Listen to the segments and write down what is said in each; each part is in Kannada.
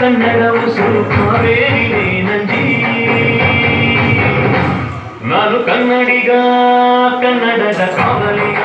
ಕನ್ನಡವು ಸ್ವಲ್ಪ ಬೇರಿದೆ ನಂಜಿ ನಾನು ಕನ್ನಡಿಗ ಕನ್ನಡದ ಕಾವಲಿಗ.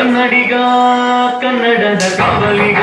ಕನ್ನಡಿಗ ಕನ್ನಡದ ಕಾವಲಿಗ